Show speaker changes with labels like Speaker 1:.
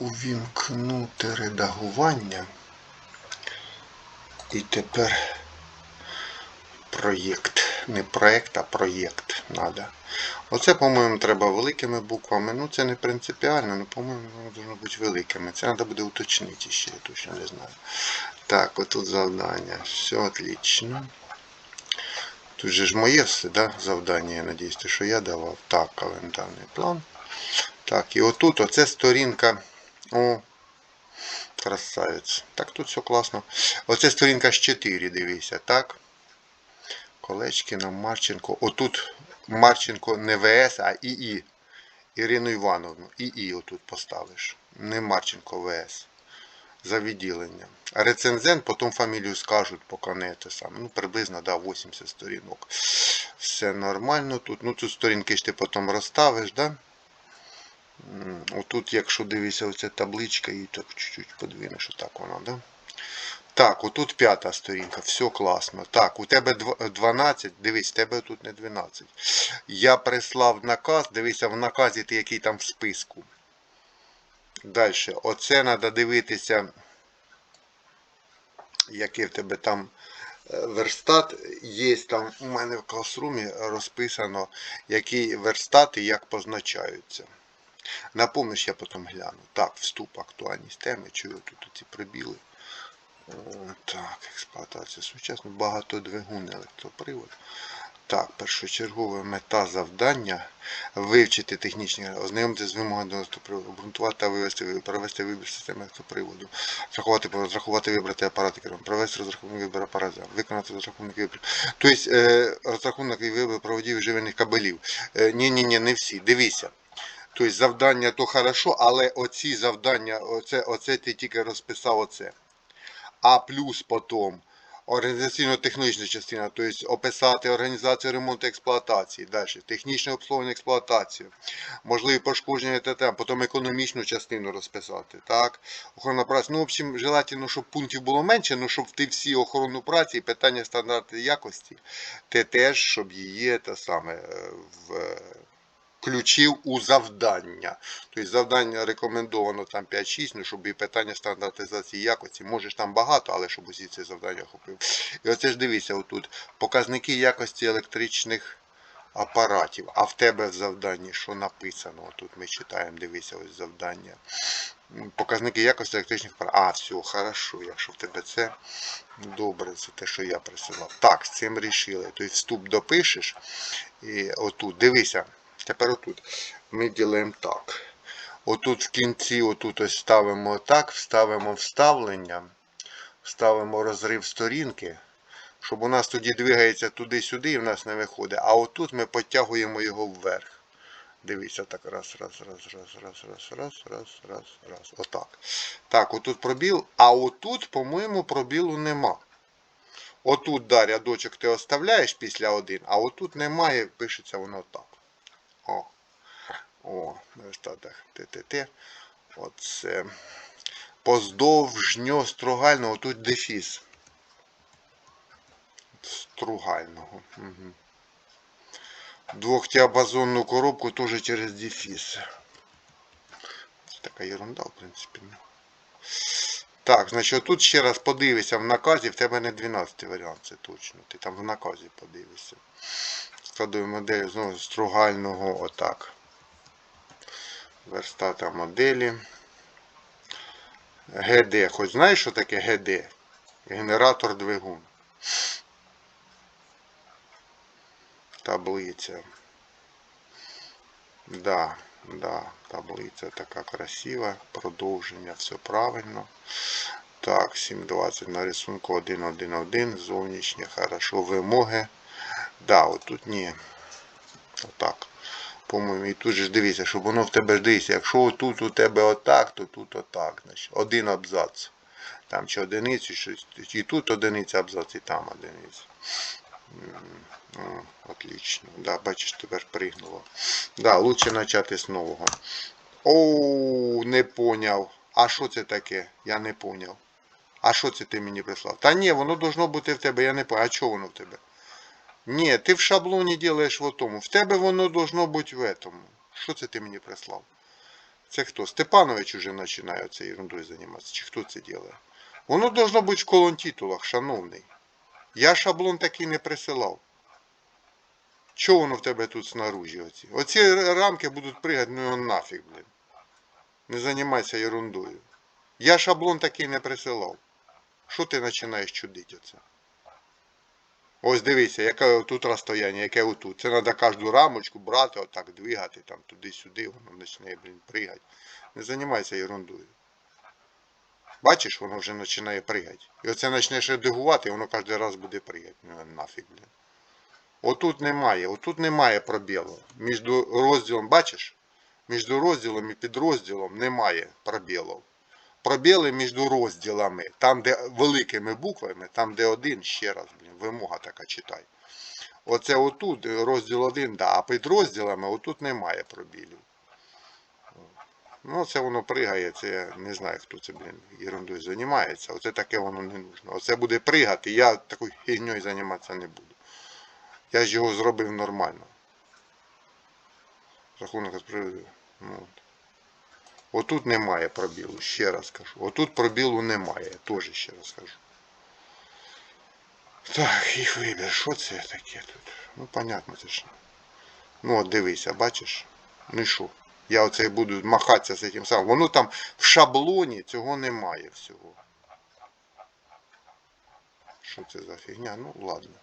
Speaker 1: увімкнути редагування. І тепер проєкт. Не проєкт, а проєкт надо. Оце, по-моєму, треба великими буквами. Ну, це не принципіально, але, по-моєму, воно бути великими. Це треба буде уточнити ще, я точно не знаю. Так, отут завдання. Все отлично. Тут же ж моє все, да, завдання, я надіюсь, що я давав. Так, календарний план. Так, і отут, оце сторінка. О, красавець. Так, тут все класно. Оце сторінка з 4, дивися, так? Колечкіна, Марченко. Отут Марченко не ВС, а ІІ. Ірину Івановну. ІІ отут поставиш. Не Марченко ВС. За відділенням. Рецензент потім фамілію скажуть, поки не те саме. Ну, приблизно, да, 80 сторінок. Все нормально тут. Ну, тут сторінки ж ти потім розставиш, да? Отут, якщо дивишся, оця табличка, і так чуть-чуть подвинеш, отак вона, да? Так, отут п'ята сторінка, все класно. Так, у тебе 12, дивись, в тебе тут не 12. Я прислав наказ, дивися, в наказі ти який там в списку. Далі, оце треба дивитися, який в тебе там е, верстат. Є там у мене в класрумі розписано, які верстати як позначаються. Напомниш, я потім гляну. Так, вступ, актуальність теми, чую тут ці прибіли. О, Так, експлуатація сучасна, багатодвигунний електропривод. Так, першочергова мета завдання вивчити технічні, ознайомитися з вимогами до електроприводу, обґрунтувати та вивести, провести вибір системи електроприводу, розрахувати, розрахувати вибрати апарати керування, провести розрахунок вибір апарату, виконати розрахунок вибір. Тобто е, розрахунок і вибір проводів і живельних кабелів. Е, ні, ні, ні, не всі. Дивіться. Тобто завдання то хорошо, але оці завдання, оце, оце ти тільки розписав оце. А плюс потім організаційно-технічна частина, тобто описати організацію ремонту експлуатації, далі технічне обслуговування експлуатації, можливі пошкодження ТТ, потім економічну частину розписати. Так, охорона праці. Ну, в общем, желательно, щоб пунктів було менше, але щоб ти всі охорону праці і питання стандарти якості, ти теж, щоб її те саме е, в включив у завдання. Тобто завдання рекомендовано там 5-6, ну щоб і питання стандартизації якості. Можеш там багато, але щоб усі ці завдання охопив. І оце ж дивіться, отут показники якості електричних апаратів. А в тебе в завданні що написано? Отут ми читаємо, дивися, ось завдання. Показники якості електричних апаратів. А, все, хорошо, якщо в тебе це добре, це те, що я присилав. Так, з цим рішили. Тобто вступ допишеш. І отут, дивися. Тепер отут ми ділимо так. Отут в кінці, отут ось ставимо так, вставимо вставлення, вставимо розрив сторінки, щоб у нас тоді двигається туди-сюди і в нас не виходить. А отут ми підтягуємо його вверх. Дивіться, так, раз, раз, раз, раз, раз, раз, раз, раз, раз, раз. Отак. Так, отут пробіл, а отут, по-моєму, пробілу нема. Отут, да, рядочок ти оставляєш після один, а отут немає, пишеться воно так. О, о, на верстатах ТТТ. Оце. Поздовжньо стругального, тут дефіс. Стругального. Угу. Двохтіабазонну коробку теж через дефіс. Це така ерунда, в принципі. ну. Так, значить, тут ще раз подивися в наказі, в тебе не 12 варіант, це точно. Ти там в наказі подивишся. Складові моделі знову стругального отак. Верстата моделі. ГД. Хоч знаєш, що таке ГД? Генератор двигун. Таблиця. Да, да, таблиця така красива. Продовження, все правильно. Так, 7.20 на рисунку 1.1.1. Зовнішнє, хорошо. Вимоги. Да, отут ні. Отак. По-моєму, і тут же ж дивися, щоб воно в тебе ж дивися. Якщо отут у тебе отак, то тут отак. Значить, один абзац. Там чи одиницю, щось. І тут одиниця абзац, і там одиниця. Отлично. Да, бачиш, тепер пригнуло. Да, лучше почати з нового. Оу, не поняв. А що це таке? Я не поняв. А що це ти мені прислав? Та ні, воно должно бути в тебе, я не поняв. А чого воно в тебе? Ні, ти в шаблоні робиш в тому. В тебе воно должно бути в этому. Що це ти мені прислав? Це хто? Степанович уже починає цією ерундою займатися. Чи хто це робить? Воно должно бути в колонтитулах, шановний. Я шаблон такий не присилав. Чого воно в тебе тут снаружі? Оці? Оці рамки будуть пригати, ну його нафіг, блін. Не займайся ерундою. Я шаблон такий не присилав. Що ти починаєш чудити оце? Ось дивися, яке тут розстояння, яке отут. Це треба кожну рамочку брати, отак двигати, там туди-сюди, воно почне, блін, пригати. Не займайся ерундою. Бачиш, воно вже починає пригати. І оце почнеш редагувати, воно кожен раз буде пригати. Ну нафіг, блін. Отут немає, отут немає пробілу. Між розділом, бачиш? Між розділом і підрозділом немає пробілів. Пробіли між розділами, там, де великими буквами, там, де один, ще раз, блін, вимога така читай. Оце отут розділ один, да, а під розділами отут немає пробілів. Ну, це воно пригає, це я не знаю, хто це, блін, ерундою займається. Оце таке воно не нужно. Оце буде пригати, я такою фігньою займатися не буду. Я ж його зробив нормально. Рахунок з. Ну, от. Отут немає пробілу, ще раз кажу. Отут пробілу немає, теж ще раз кажу. Так, їх вибір, що це таке тут? Ну, понятно, це ж. Ну, от дивися, бачиш? Ну і що? Я оце буду махатися з цим самим. Воно там в шаблоні цього немає всього. Що це за фігня? Ну ладно.